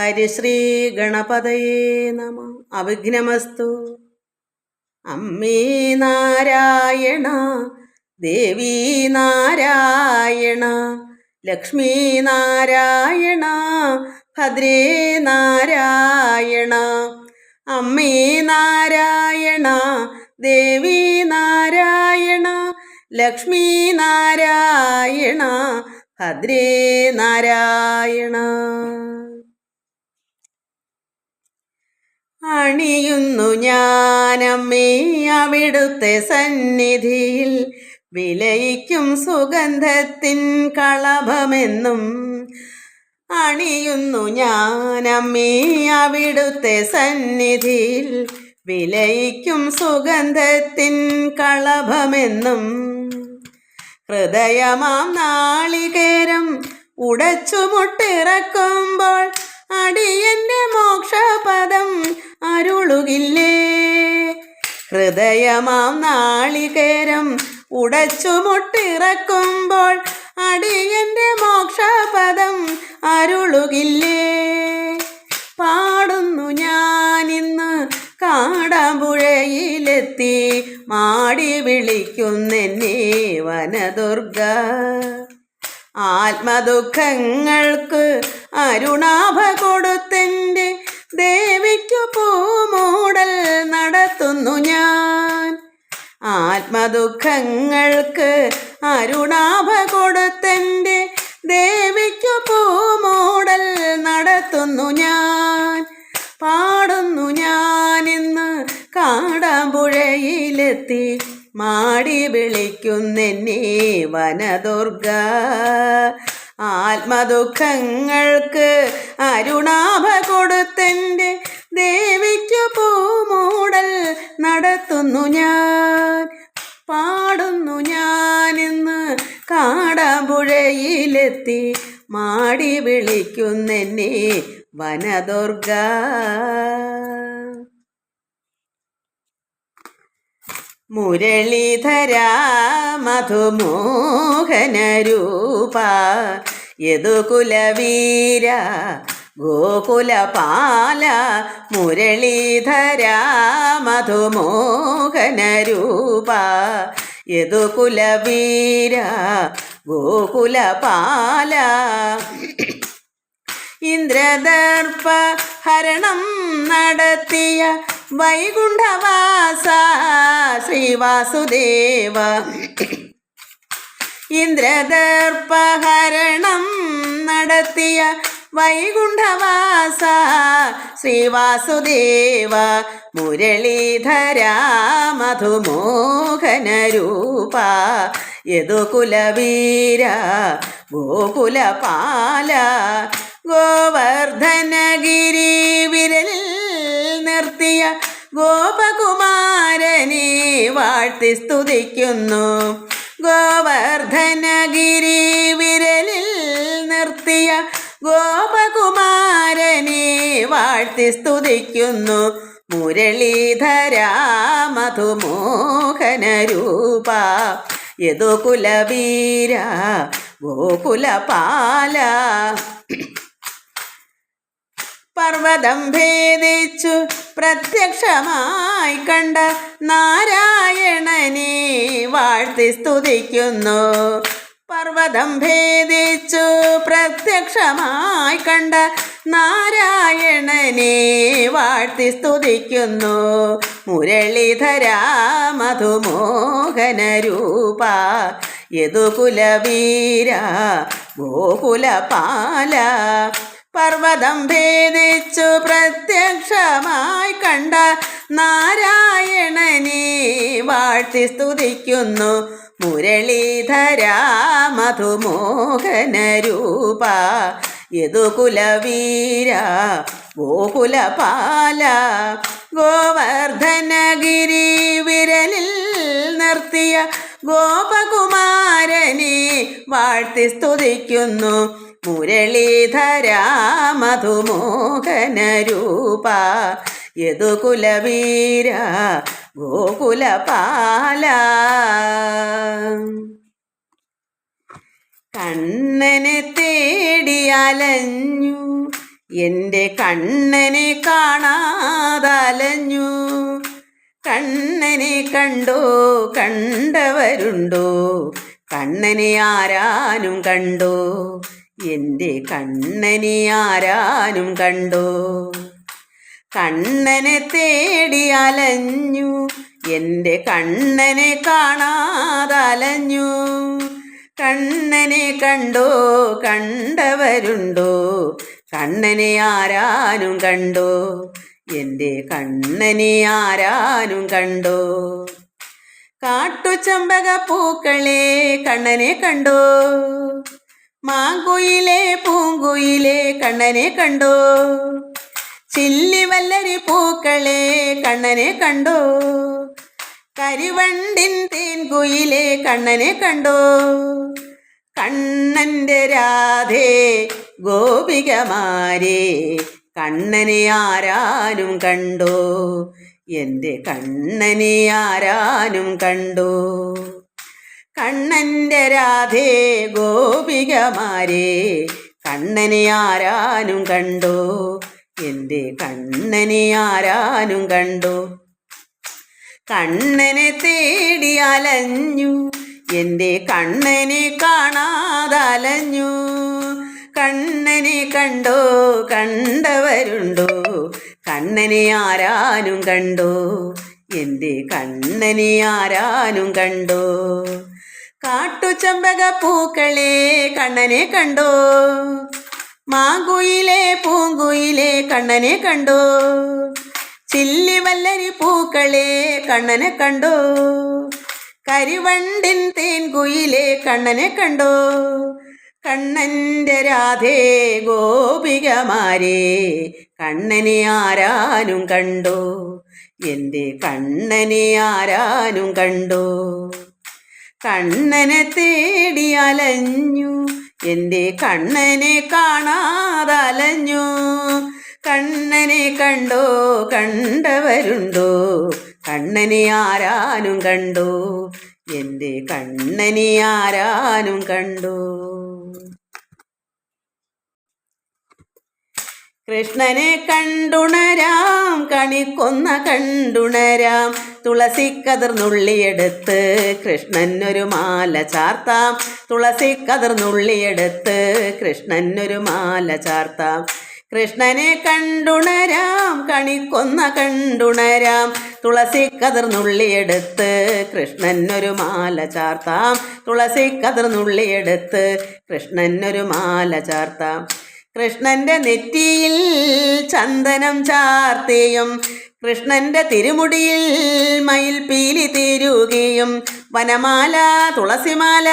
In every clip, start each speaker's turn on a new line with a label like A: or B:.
A: ഹരിശ്രീ ഗണപതയേ നമ. അവിഘ്നമസ്തു. അമ്മേ നാരായണ ദേവീ നാരായണ ലക്ഷ്മീ നാരായണ ഭദ്രേ നാരായണ അമ്മേ നാരായണ ദേവി നാരായണ ലക്ഷ്മീ നാരായണ ഭദ്രേ നാരായണ. അണിയുന്നു ഞാനമ്മേ അവിടുത്തെ സന്നിധിയിൽ വിലയിക്കും സുഗന്ധത്തിൻ കളഭമെന്നും അണിയുന്നു ഞാനമ്മേ അവിടുത്തെ സന്നിധിയിൽ വിലയിക്കും സുഗന്ധത്തിൻ കളഭമെന്നും ഹൃദയമാം നാളികേരം ഉടച്ചുമുട്ടിറക്കുമ്പോൾ അടിയന്റെ മോക്ഷപദം അരുളുകില്ലേ? ഹൃദയമാം നാളികേരം ഉടച്ചുമുട്ടിറക്കുമ്പോൾ അടിയന്റെ മോക്ഷപദം അരുളുകില്ലേ? പാടുന്നു ഞാൻ ഇന്ന് കാടാമ്പുഴയിലെത്തി മാടി വിളിക്കുന്നെന്നേ വനദുർഗ. ആത്മദുഃഖങ്ങൾക്ക് അരുണാഭ കൊടുത്തെന്റെ ദേവിക്കു പൂമൂടൽ നടത്തുന്നു ഞാൻ. ആത്മദുഃഖങ്ങൾക്ക് അരുണാഭ കൊടുത്തെന്റെ ദേവിക്കു പൂമൂടൽ നടത്തുന്നു ഞാൻ. പാടുന്നു ഞാനിന്ന് കാടാമ്പുഴയിലെത്തി. മാടി വിളിക്കുന്നെന്നെ വനദുർഗ. ആത്മദുഃഖങ്ങൾക്ക് അരുണാഭ കൊടുത്തെന്റെ ദേവിക്കു പൂമൂടൽ നടത്തുന്നു ഞാൻ. പാടുന്നു ഞാനിന്ന് കാടാമ്പുഴയിലെത്തി മാടി വിളിക്കുന്നെന്നെ വനദുർഗ. മുരളീധര മധുമോഹനരൂപ യദുകുലവീര ഗോകുലപാല മുരളീധരാ മധുമോഹനരൂപ യദുകുലവീര ഗോകുലപാല. ഇന്ദ്രദർപ്പ ഹരണം നടത്തിയ വൈകുണ്ഠവാസ ശ്രീവാസുദേവ ഇന്ദ്രദർപ്പഹരണം നടത്തിയ വൈകുണ്ഠവാസ ശ്രീവാസുദേവ മുരളീധര മധുമോഹനരൂപ യദുകുലവീര ഗോകുലപാല ഗോവർദ്ധനഗിരി വിരലിൽ നിർത്തിയ ഗോപകുമാരനെ വാഴ്ത്തി സ്തുതിക്കുന്നു. ഗോവർദ്ധനഗിരി വിരലിൽ നിർത്തിയ ഗോപകുമാരനെ വാഴ്ത്തി സ്തുതിക്കുന്നു. മുരളീധര മധുമോഹനരൂപ യദുകുലവീര ഗോകുലപാല. പർവതം ഭേദിച്ചു പ്രത്യക്ഷമായി കണ്ട നാരായണനെ വാഴ്ത്തി സ്തുതിക്കുന്നു. പർവതം ഭേദിച്ചു പ്രത്യക്ഷമായി കണ്ട നാരായണനെ വാഴ്ത്തി സ്തുതിക്കുന്നു. മുരളീധര മധുമോഹനരൂപ യദുകുലവീര ഗോകുലപാല പർവതം ഭേദിച്ചു പ്രത്യക്ഷമായി കണ്ട നാരായണനെ വാഴ്ത്തി സ്തുതിക്കുന്നു. മുരളീധര മധുമോഹന രൂപ യദുകുലവീര ഗോകുലപാല ഗോവർദ്ധനഗിരി വിരലിൽ നിർത്തിയ ഗോപകുമാരനെ വാഴ്ത്തി സ്തുതിക്കുന്നു. മുരളീധര മധുമോഹനരൂപ യദുകുലവീര ഗോകുലപാല. കണ്ണനെ തേടിയലഞ്ഞു എന്റെ കണ്ണനെ കാണാതലഞ്ഞു. കണ്ണനെ കണ്ടോ കണ്ടവരുണ്ടോ? കണ്ണനെ ആരാനും കണ്ടോ? എന്റെ കണ്ണനെ ആരാനും കണ്ടോ? കണ്ണനെ തേടി അലഞ്ഞു എന്റെ കണ്ണനെ കാണാതലഞ്ഞു. കണ്ണനെ കണ്ടോ കണ്ടവരുണ്ടോ? കണ്ണനെ ആരാനും കണ്ടോ? എന്റെ കണ്ണനെ ആരാനും കണ്ടോ? കാട്ടുചമ്പക പൂക്കളെ കണ്ണനെ കണ്ടോ? മാങ്കുയിലെ പൂങ്കുയിലെ കണ്ണനെ കണ്ടോ? ചില്ലി വല്ലരി പൂക്കളെ കണ്ണനെ കണ്ടോ? കരിവണ്ടിൻ തേൻകുയിലെ കണ്ണനെ കണ്ടോ? കണ്ണന്റെ രാധേ ഗോപികമാരെ കണ്ണനെ ആരാനും കണ്ടോ? എന്റെ കണ്ണനെ ആരാനും കണ്ടോ? കണ്ണന്റെ രാധേ ഗോപികമാരെ കണ്ണനെ ആരാനും കണ്ടോ? എന്റെ കണ്ണനെ ആരാനും കണ്ടോ? കണ്ണനെ തേടി അലഞ്ഞു എന്റെ കണ്ണനെ കാണാതലഞ്ഞു. കണ്ണനെ കണ്ടോ കണ്ടവരുണ്ടോ? കണ്ണനെ ആരാനും കണ്ടോ? എന്റെ കണ്ണനെ ആരാനും കണ്ടോ? കാട്ടുചമ്പക പൂക്കളെ കണ്ണനെ കണ്ടോ? മാങ്കുയിലെ പൂങ്കുയിലെ കണ്ണനെ കണ്ടോ? ചില്ലിവല്ലരി പൂക്കളെ കണ്ണനെ കണ്ടോ? കരിവണ്ടിൻ തേൻകുയിലെ കണ്ണനെ കണ്ടോ? കണ്ണന്റെ രാധേ ഗോപികമാരെ കണ്ണനെ ആരാനും കണ്ടോ? എന്റെ കണ്ണനെ ആരാനും കണ്ടോ? കണ്ണനെ തേടി അലഞ്ഞു. എന്റെ കണ്ണനെ കാണാതലഞ്ഞു. കണ്ണനെ കണ്ടോ കണ്ടവരുണ്ടോ? കണ്ണനെ ആരാനും കണ്ടോ? എന്റെ കണ്ണനെ ആരാനും കണ്ടോ? കൃഷ്ണനെ കണ്ടുണരാം കണിക്കൊന്ന കണ്ടുണരാം. തുളസി തുളസിക്കതിർന്നുള്ളിയെടുത്ത് കൃഷ്ണനൊരു മാല ചാർത്താം. തുളസി തുളസിക്കതിർന്നുള്ളിയെടുത്ത് കൃഷ്ണനൊരു മാല ചാർത്താം. കൃഷ്ണനെ കണ്ടുണരാം കണിക്കൊന്ന കണ്ടുണരാം. തുളസി തുളസിക്കതിർന്നുള്ളിയെടുത്ത് കൃഷ്ണനൊരു മാല ചാർത്താം. തുളസി തുളസിക്കതിർന്നുള്ളിയെടുത്ത് കൃഷ്ണനൊരു മാല ചാർത്താം. കൃഷ്ണന്റെ നെറ്റിയിൽ ചന്ദനം ചാർത്തിയും കൃഷ്ണന്റെ തിരുമുടിയിൽ മയിൽപീലി തീരുകയും വനമാല തുളസിമാല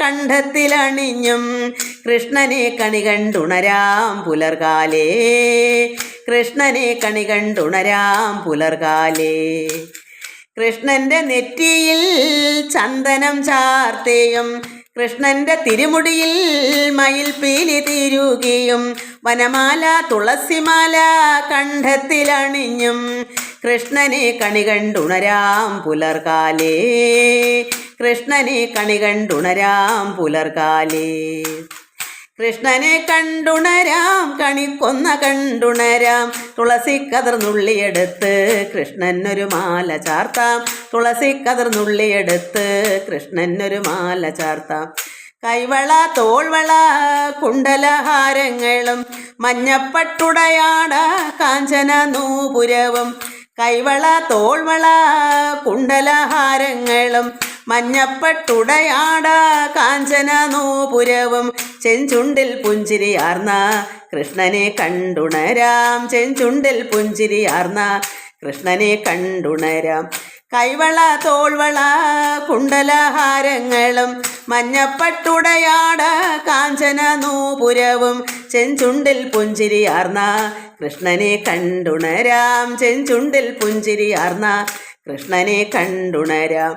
A: കണ്ഠത്തിലണിഞ്ഞും കൃഷ്ണനെ കണി കണ്ടുണരാം പുലർകാലേ. കൃഷ്ണനെ കണി കണ്ടുണരാം പുലർകാലേ. കൃഷ്ണന്റെ നെറ്റിയിൽ ചന്ദനം ചാർത്തേയും കൃഷ്ണന്റെ തിരുമുടിയിൽ മയിൽ പീലി തീരുകയും വനമാല തുളസിമാല കണ്ഠത്തിലണിഞ്ഞും കൃഷ്ണനെ കണി കണ്ടുണരാം പുലർകാലേ. കൃഷ്ണനെ കണി കണ്ടുണരാം പുലർകാലേ. കൃഷ്ണനെ കണ്ടുണരാം കണിക്കൊന്ന കണ്ടുണരാം. തുളസി കതിർന്നുള്ളിയെടുത്ത് കൃഷ്ണനൊരു മാല ചാർത്താം. തുളസി കതിർന്നുള്ളിയെടുത്ത് കൃഷ്ണനൊരു മാല ചാർത്താം. കൈവള തോൾവള കുണ്ടലഹാരങ്ങളും മഞ്ഞപ്പട്ടുടയാട കാഞ്ചന നൂപുരവും കൈവള തോൾവള കുണ്ടലഹാരങ്ങളും മഞ്ഞപ്പട്ടുടയാട കാഞ്ചന നൂപുരവും. ചെഞ്ചുണ്ടിൽ പുഞ്ചിരിയാർന്ന കൃഷ്ണനെ കണ്ടുണരാം. ചെഞ്ചുണ്ടിൽ പുഞ്ചിരിയാർന്ന കൃഷ്ണനെ കണ്ടുണരാം. കൈവള തോൾവള കുണ്ടലഹാരങ്ങളും. മഞ്ഞപ്പട്ടുടയാട കാഞ്ചന നൂപുരവും. ചെഞ്ചുണ്ടിൽ പുഞ്ചിരിയാർന്ന കൃഷ്ണനെ കണ്ടുണരാം. ചെഞ്ചുണ്ടിൽ പുഞ്ചിരിയാർന്ന കൃഷ്ണനെ കണ്ടുണരാം.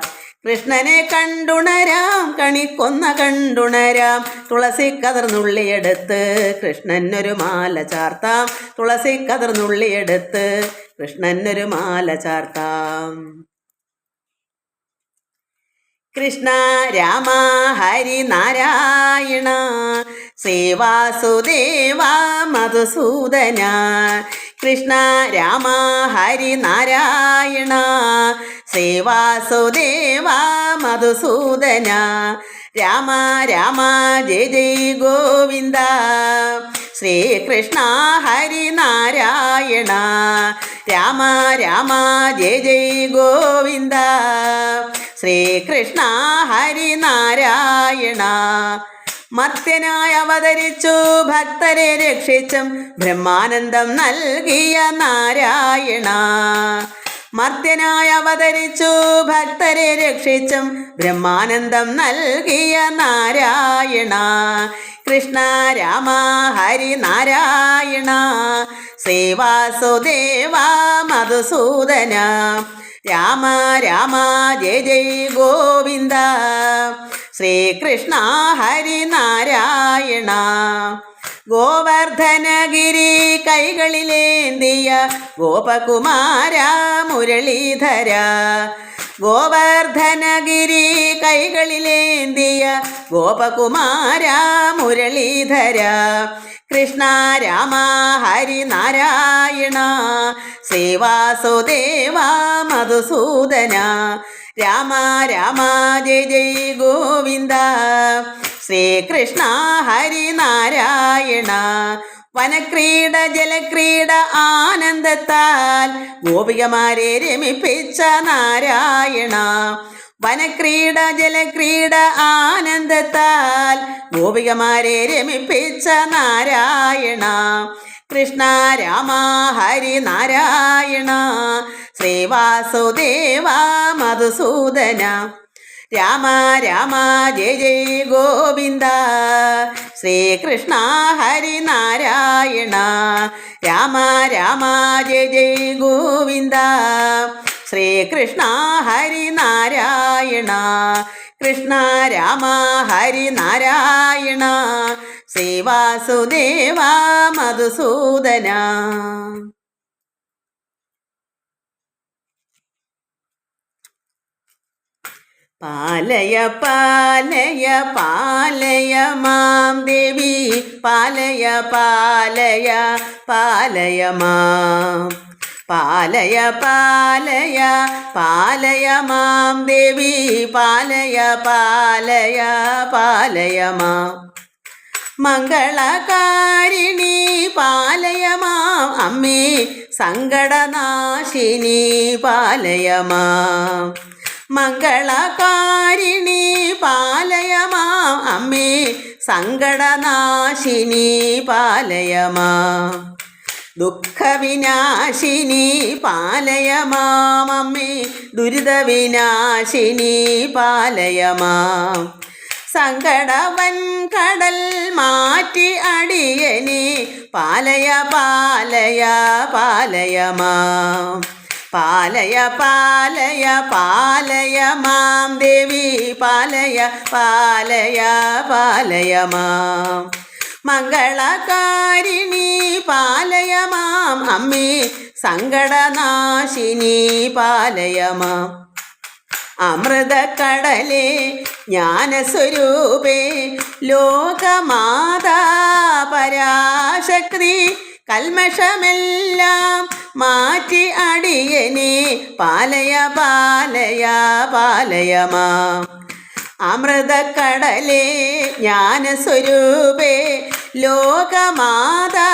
A: കൃഷ്ണനെ കണ്ടുണരാം കണിക്കൊന്ന കണ്ടുണരാം. തുളസി കതിർന്നുള്ളിയെടുത്ത് കൃഷ്ണനൊരു മാല ചാർത്താം. തുളസി കതിർന്നുള്ളിയെടുത്ത് കൃഷ്ണനൊരു മാല ചാർത്താം. കൃഷ്ണ രാമ ഹരി നാരായണ ശ്രീവാസുദേവ മധുസൂദന. കൃഷ്ണ രാമ ഹരി നാരായണ ശ്രീവാസുദേവ മധുസൂദന. രാമ രാമ ജയ ജയ ഗോവിന്ദ. ശ്രീകൃഷ്ണ ഹരിനാരായണ. രാമ രാമ ജയ ജയ ഗോവിന്ദ. ശ്രീകൃഷ്ണ ഹരിനാരായണ. മർത്യനായി അവതരിച്ചു ഭക്തരെ രക്ഷിച്ചും ബ്രഹ്മാനന്ദം നൽകിയ നാരായണ. മർത്യനായി അവതരിച്ചു. ഭക്തരെ രക്ഷിച്ചും ബ്രഹ്മാനന്ദം നൽകിയ നാരായണ. കൃഷ്ണ രാമ ഹരി നാരായണ. ശ്രീവാസുദേവ മധുസൂദന. രാമ രാമ ജയ ജയ ഗോവിന്ദ. ശ്രീകൃഷ്ണ ഹരി നാരായണ. ഗോവർദ്ധനഗിരി കൈകളിലേന്തിയ ഗോപകുമാര മുരളീധര. ഗോവർദ്ധനഗിരി കൈകളിലേന്തിയ ഗോപകുമാര മുരളീധര. കൃഷ്ണ രാമ ഹരിനാരായണ ശ്രീവാസുദേവ മധുസൂദന. രാമ രാമ ജയ ജയ ഗോവിന്ദ. ശ്രീകൃഷ്ണ ഹരി നാരായണ വനക്രീഡ ജലക്രീഡ ആനന്ദത്താൽ ഗോപികമാരെ രമിപ്പിച്ച നാരായണ. വനക്രീഡ ജലക്രീഡ ആനന്ദത്താൽ ഗോപികമാരെ രമിപ്പിച്ച നാരായണ. കൃഷ്ണ രാമ ഹരി നാരായണ ശ്രീവാസുദേവ മധുസൂദന. രാമ രാമ ജയ ജയ ഗോവിന്ദ. ശ്രീകൃഷ്ണ ഹരി നാരായണ രാമ രാമ ജയ ജയ ഗോവിന്ദ. ശ്രീകൃഷ്ണ ഹരി നാരായണ കൃഷ്ണ രാമ ഹരി നാരായണ ശ്രീവാസുദേവ മധുസൂദന. പാലയ പാലയ പാലയ മാം ദേവി. പാലയ പാലയ പാലയ മാം. പാലയ പാലയ പാലയ മാം ദേവി. പാലയ പാലയ പാലയ മാം. മംഗളകാരിണി പാലയ മാം. അമ്മേ സങ്കടനാശിനി പാലയ മാം. മംഗളകാരിണി പാലയമാ. അമ്മേ സങ്കടനാശിനി പാലയമാ. ദുഃഖവിനാശിനി പാലയമാ. അമ്മേ ദുരിതവിനാശിനി പാലയമാ. സങ്കടവൻ കടൽ മാറ്റി അടിയനി പാലയ പാലയ പാലയ മാം പാലയ പാലയ പാലയ മാം ദേവി പാലയ പാലയ പാലയ മാം. മംഗളകാരിണി പാലയ മാം അമ്മേ സങ്കടനാശിനി പാലയ മാം. അമൃതക്കടലേ ജ്ഞാനസ്വരൂപേ ലോകമാതാ പരാശക്തി കൽമഷമെല്ലാം മാറ്റി അടിയനെ പാലയ പാലയ പാലയമാ. അമൃതക്കടലേ ജ്ഞാനസ്വരൂപേ ലോകമാതാ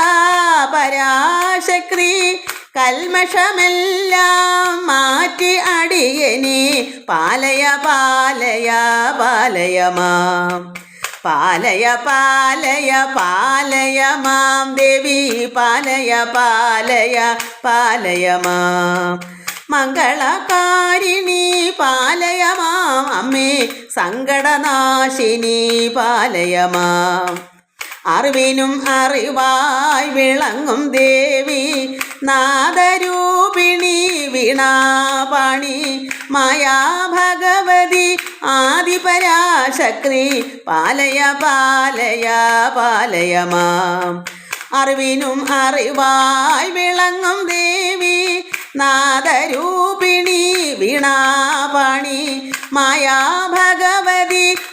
A: പരാശക്തി. കൽമഷമെല്ലാം മാറ്റി അടിയനെ പാലയ പാലയ പാലയമാം. പാലയ പാലയ പാലയ മാം ദേവി പാലയ പാലയ പാലയ മാം. മംഗളകാരിണി പാലയ മാം അമ്മേ സങ്കടനാശിനി പാലയ മാം. അറിവിനും അറിവായി വിളങ്ങും ദേവി. നാദരൂപിണി വീണാപാണി മായാ ഭഗവതി ആദിപരാശക്തി പാലയ പാലയ പാലയ മാം. അറിവിനും അറിവായി വിളങ്ങും ദേവി. നാദരൂപിണി വീണാപാണി മായാ ഭഗവതി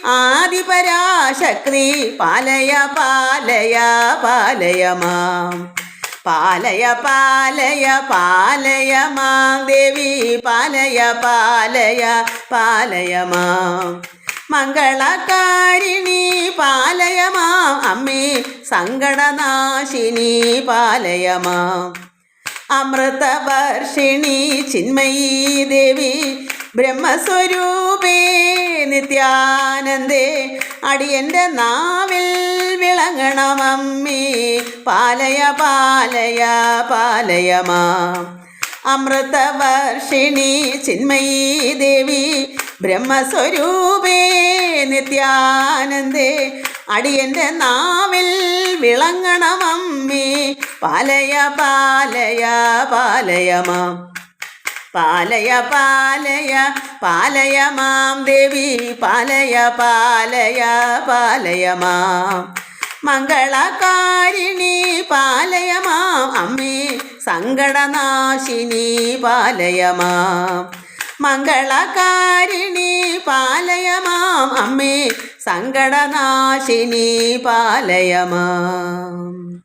A: ആദിപരാശക്തി പാലയ പാലയ പാലയ മാം. പാലയ പാലയ പാലയ മാം. ദേവി പാലയ പാലയ പാലയ മാം. മംഗളകാരിണി പാലയ മാം. അമ്മേ സങ്കടനാശിനി പാലയ മാം. അമൃതവർഷിണി ചിന്മയീ ദേവി ബ്രഹ്മസ്വരൂപേ നിത്യാനന്ദേ അടിയന്റെ നാവിൽ വിളങ്ങണം പാലയ പാലയ പാലയ പാലയമാ. അമൃതവർഷിണി ചിന്മയീ ദേവി ബ്രഹ്മസ്വരൂപേ നിത്യാനന്ദേ അടിയന്റെ നാവിൽ വിളങ്ങണം പാലയ പാലയ പാലയ മാം പാലയ പാലയ പാലയ മാം ദേവി പാലയ പാലയ പാലയ മാം. മംഗളകാരിണി പാലയ മാം. അമ്മേ സങ്കടനാശിനി പാലയ മാം. മംഗളകാരിണി പാലയ മാം. അമ്മേ സങ്കടനാശിനി പാലയ മാം.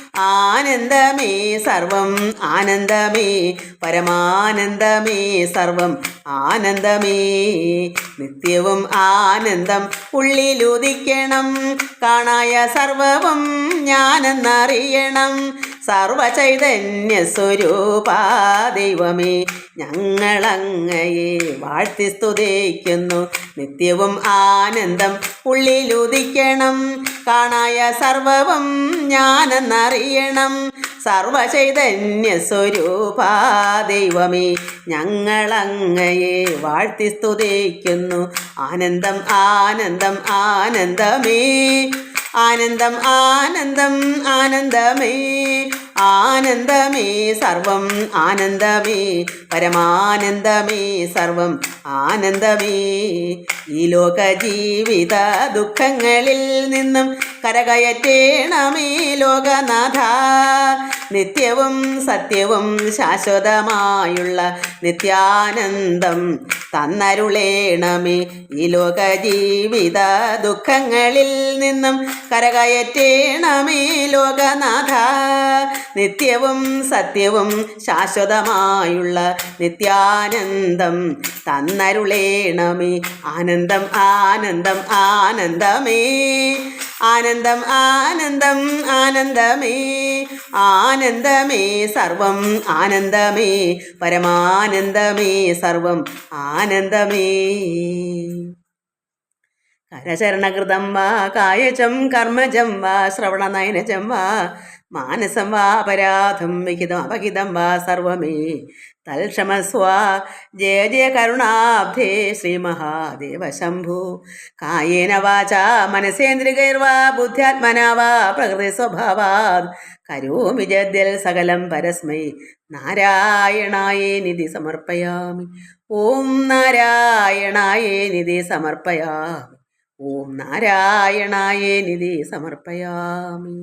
A: ആനന്ദമേ സർവം ആനന്ദമേ പരമാനന്ദമേ സർവം ആനന്ദമേ. നിത്യവും ആനന്ദം ഉള്ളിലുദിക്കണം കാണായ സർവവും ഞാനെന്നറിയണം. സർവചൈതന്യ സ്വരൂപാ ദൈവമേ ഞങ്ങളങ്ങയെ വാഴ്ത്തി സ്തുതിക്കുന്നു നിത്യവും ആനന്ദം ഉള്ളിലുദിക്കണം. കാണായ സർവവും ഞാനെന്നറിയണം. സർവചൈതന്യ സ്വരൂപാ ദൈവമേ ഞങ്ങളങ്ങയെ വാഴ്ത്തി സ്തുതിക്കുന്നു ആനന്ദം ആനന്ദം ആനന്ദമേ. ആനന്ദം ആനന്ദം ആനന്ദമേ. ആനന്ദമേ സർവം ആനന്ദമേ പരമാനന്ദമേ സർവം ആനന്ദമേ. ഈ ലോക ജീവിത ദുഃഖങ്ങളിൽ നിന്നും കരകയറ്റേണമേ ലോകനാഥ. നിത്യവും സത്യവും ശാശ്വതമായുള്ള നിത്യാനന്ദം തന്നരുളേണമേ. ഈ ലോക ജീവിത ദുഃഖങ്ങളിൽ നിന്നും കരകയറ്റേണമേ ലോകനാഥ. നിത്യവും സത്യവും ശാശ്വതമായുള്ള നിത്യാനന്ദം തന്നരുളേണമേ. ആനന്ദം ആനന്ദം ആനന്ദമേ. ആനന്ദം ആനന്ദം ആനന്ദമേ. ആനന്ദമേ സർവം ആനന്ദമേ. പരമാനന്ദമേ സർവം ആനന്ദമേ. കരചരണകൃതം വാ കായജം കർമ്മജം വാ ശ്രവണനയനജം വാ മാനസം വാ അപരാധം വിഹിതം അപഹിതം വാ സർവമേ. തൽക്ഷമസ്വ ജയ ജയ കരുണാബ്ധേ ശ്രീ മഹാദേവ ശംഭു. കായേന വാച. മനസേന്ദ്രികൈർവാ ബുദ്ധ്യാത്മന വാ. പ്രകൃതി സ്വഭാവാ കരോമി ജദ്യൽ സകലം പരസ്മൈ. നാരായണായേ നിധി സമർപ്പയാമി. ഓം നാരായണായേ നിധി സമർപ്പയാമി. ഓം നാരായണായേ നിധി സമർപ്പയാമി.